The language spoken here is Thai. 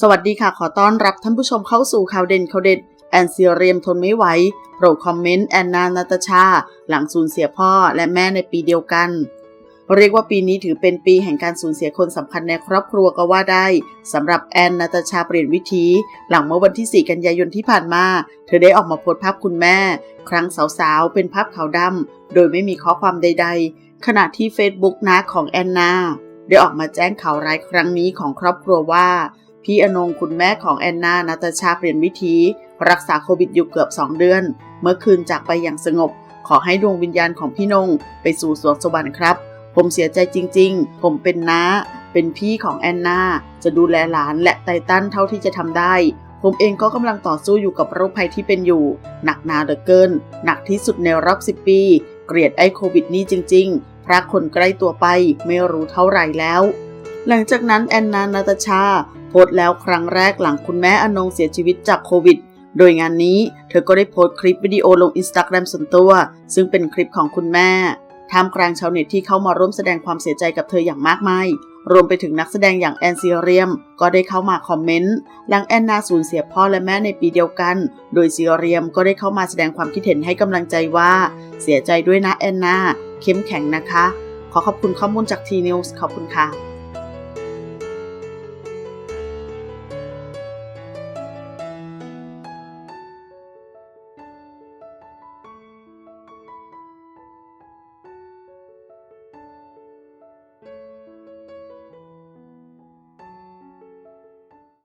สวัสดีค่ะ ขอต้อนรับท่านผู้ชมเข้าสู่ข่าวเด่นข่าวเด็ด แอนซีเรียมทนไม่ไหวโปรดคอมเมนต์แอนนานาตาชา หลังสูญเสียพ่อและแม่ในปีเดียวกัน เรียกว่าปีนี้ถือเป็นปีแห่งการสูญเสียคนสำคัญในครอบครัวก็ว่าได้สำหรับแอนนาตาชาเปลี่ยนวิธี หลังเมื่อวันที่ 4 กันยายนที่ผ่านมา เธอได้ออกมาโพสต์ภาพคุณแม่ ครั้งสาวๆ เป็นภาพขาวดำโดยไม่มีข้อความใด ๆ ขณะที่ Facebook นะของแอนนาได้ออกมาแจ้งข่าวร้ายครั้งนี้ของครอบครัวว่า พี่อนงคุณแม่ของแอนนานาตาชาเปลี่ยนวิธี รักษาโควิดอยู่เกือบ 2 เดือน เมื่อคืนจากไปอย่างสงบ ขอให้ดวงวิญญาณของพี่นงไปสู่สวงสวรรค์ครับ ผมเสียใจจริง ๆ ผมเป็นน้า เป็นพี่ของแอนนา จะดูแลหลานและไตตันเท่าที่จะทำได้ ผมเองก็กำลังต่อสู้อยู่กับโรคภัยที่เป็นอยู่ หนักหนาเหลือเกิน หนักที่สุดในรอบ 10 ปี เกลียดไอ้โควิดนี่จริง ๆ พระคนใกล้ตัวไปไม่รู้เท่าไหร่แล้ว หลังจากนั้นแอนนานาตาชา โพสต์แล้วครั้งแรกหลังคุณแม่อนงเสียชีวิตจากโควิด โดยงานนี้เธอก็ได้โพสต์คลิปวิดีโอลงอินสตาแกรมส่วนตัว ซึ่งเป็นคลิปของคุณแม่ท่ามกลางชาวเน็ตที่เข้ามาร่วมแสดงความเสียใจกับเธออย่างมากมาย รวมไปถึงนักแสดงอย่างแอนซีเรียม ก็ได้เข้ามาคอมเมนต์หลังแอนนาสูญเสียพ่อและแม่ในปีเดียวกัน โดยซีเรียมก็ได้เข้ามาแสดงความคิดเห็นให้กำลังใจว่า เสียใจด้วยนะแอนนา เข้มแข็งนะคะ ขอขอบคุณข้อมูลจากทีนิวส์ขอบคุณค่ะ